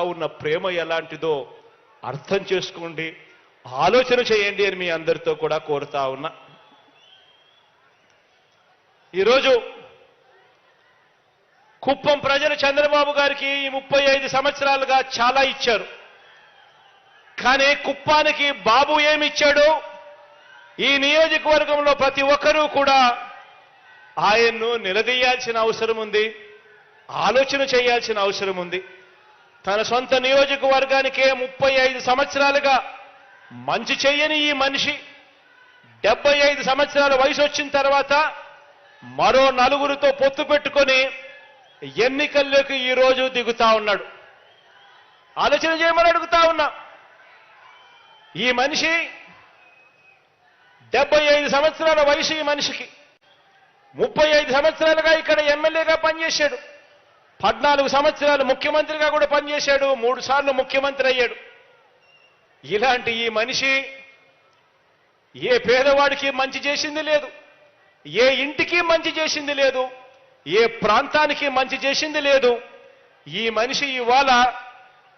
ఉన్న ప్రేమ ఎలాంటిదో అర్థం చేసుకోండి ఆలోచన చేయండి అని మీ అందరితో కూడా కోరుతా ఉన్నా. ఈరోజు కుప్పం ప్రజలు చంద్రబాబు గారికి ఈ ముప్పై ఐదు సంవత్సరాలుగా చాలా ఇచ్చారు. కానీ కుప్పానికి బాబు ఏమిచ్చాడు ఈ నియోజకవర్గంలో ప్రతి ఒక్కరూ కూడా ఆయన్ను నిలదీయాల్సిన అవసరం ఉంది ఆలోచన చేయాల్సిన అవసరం ఉంది. తన సొంత నియోజకవర్గానికే ముప్పై ఐదు సంవత్సరాలుగా మంచి చెయ్యని ఈ మనిషి డెబ్బై ఐదు సంవత్సరాల వయసు వచ్చిన తర్వాత మరో నలుగురితో పొత్తు పెట్టుకొని ఎన్నికల్లోకి ఈ రోజు దిగుతా ఉన్నాడు. ఆలోచన చేయమని అడుగుతా ఉన్నా. ఈ మనిషి డెబ్బై ఐదు సంవత్సరాల వయసు ఈ మనిషికి. ముప్పై ఐదు సంవత్సరాలుగా ఇక్కడ ఎమ్మెల్యేగా పనిచేశాడు. పద్నాలుగు సంవత్సరాలు ముఖ్యమంత్రిగా కూడా పనిచేశాడు మూడు సార్లు ముఖ్యమంత్రి అయ్యాడు. ఇలాంటి ఈ మనిషి ఏ పేదవాడికి మంచి చేసింది లేదు ఏ ఇంటికి మంచి చేసింది లేదు ఏ ప్రాంతానికి మంచి చేసింది లేదు. ఈ మనిషి ఇవాళ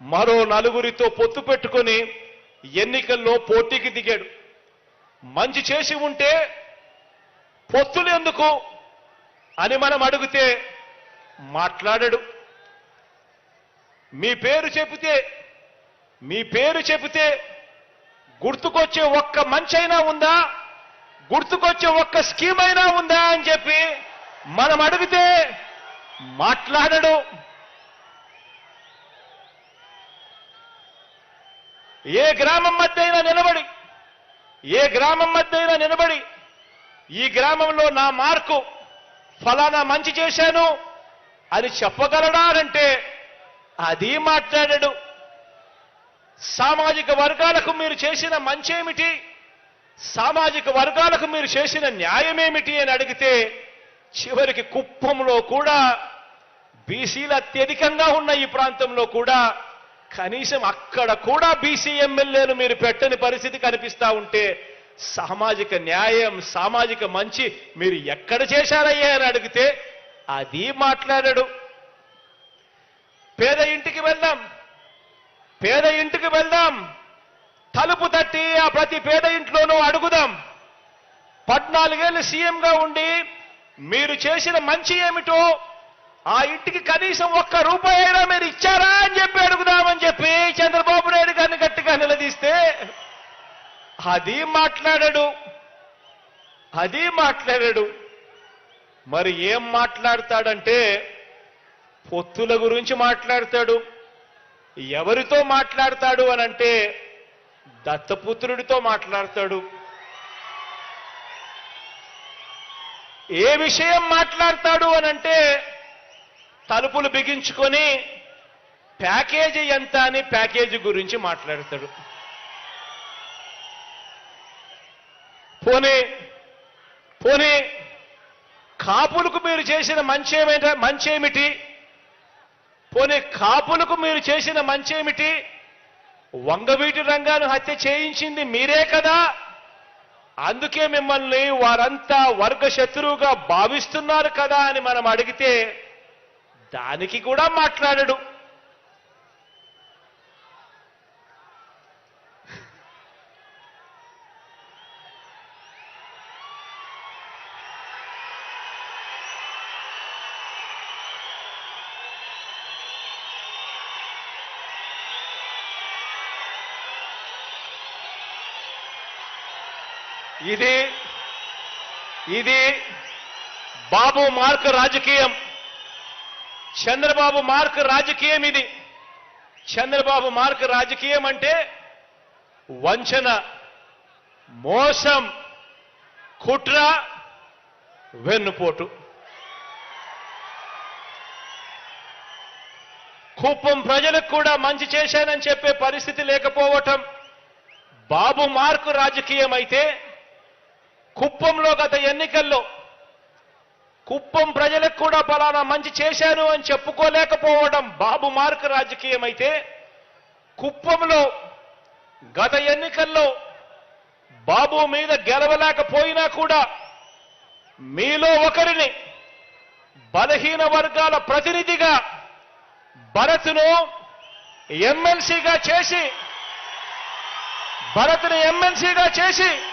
మరో నలుగురితో పొత్తు పెట్టుకొని ఎన్నికల్లో పోటీకి దిగాడు. మంచి చేసి ఉంటే పొత్తులు ఎందుకు అని మనం అడిగితే మాట్లాడడు. మీ పేరు చెబితే మీ పేరు చెబితే గుర్తుకొచ్చే ఒక్క మంచి అయినా ఉందా? గుర్తుకొచ్చే ఒక్క స్కీమ్ అయినా ఉందా అని చెప్పి మనం అడిగితే మాట్లాడడు. ఏ గ్రామం మధ్య అయినా నిలబడి ఏ గ్రామం మధ్య అయినా నిలబడి ఈ గ్రామంలో నా మార్కు ఫలానా మంచి చేశాను అని చెప్పగలడా అంటే అది మాట్లాడాడు. సామాజిక వర్గాలకు మీరు చేసిన మంచేమిటి? సామాజిక వర్గాలకు మీరు చేసిన న్యాయమేమిటి అని అడిగితే చివరికి కుప్పంలో కూడా బీసీలు అత్యధికంగా ఉన్న ఈ ప్రాంతంలో కూడా కనీసం అక్కడ కూడా బీసీ ఎమ్మెల్యేలు మీరు పెట్టని పరిస్థితి కనిపిస్తా ఉంటే సామాజిక న్యాయం సామాజిక మంచి మీరు ఎక్కడ చేశారయ్యా అని అడిగితే అది మాట్లాడాడు. పేద ఇంటికి వెళ్దాం. పేద ఇంటికి వెళ్దాం. తలుపు తట్టి ఆ ప్రతి పేద ఇంట్లోనూ అడుగుదాం. పద్నాలుగేళ్ళు సీఎంగా ఉండి మీరు చేసిన మంచి ఏమిటో ఆ ఇంటికి కనీసం ఒక్క రూపాయి అయినా మీరు ఇచ్చారా అని చెప్పి అడుగుదామని చెప్పి చంద్రబాబు నాయుడు గారిని గట్టిగా నిలదీస్తే అది మాట్లాడాడు. అది మాట్లాడాడు. మరి ఏం మాట్లాడతాడంటే పొత్తుల గురించి మాట్లాడతాడు. ఎవరితో మాట్లాడతాడు అని అంటే దత్తపుత్రుడితో మాట్లాడతాడు. ఏ విషయం మాట్లాడతాడు అని అంటే తలుపులు బిగించుకొని ప్యాకేజీ ఎంత అని ప్యాకేజీ గురించి మాట్లాడతాడు. పోనీ పోనీ కాపులకు మీరు చేసిన మంచేమిట మంచేమిటి? పోనీ కాపులకు మీరు చేసిన మంచేమిటి? వంగవీటి రంగాను హత్య చేయించింది మీరే కదా? అందుకే మిమ్మల్ని వారంతా వర్గ శత్రువుగా భావిస్తున్నారు కదా అని మనం అడిగితే దానికి కూడా మాట్లాడడు. ఇది ఇది బాబు మార్క్ రాజకీయం. చంద్రబాబు మార్క్ రాజకీయం ఇది. చంద్రబాబు మార్క్ రాజకీయం అంటే వంచన మోసం కుట్ర వెన్నుపోటు. కుప్పం ప్రజలకు కూడా మంచి చేశానని చెప్పే పరిస్థితి లేకపోవటం బాబు మార్కు రాజకీయం అయితే కుప్పంలో గత ఎన్నికల్లో కుప్పం ప్రజలకు కూడా ఫలానా మంచి చేశాను అని చెప్పుకోలేకపోవడం బాబు మార్క్ రాజకీయం అయితే కుప్పంలో గత ఎన్నికల్లో బాబు మీద గెలవలేకపోయినా కూడా మీలో ఒకరిని బలహీన వర్గాల ప్రతినిధిగా భరత్ను ఎమ్మెల్సీగా చేసి భరత్ను ఎమ్మెల్సీగా చేసి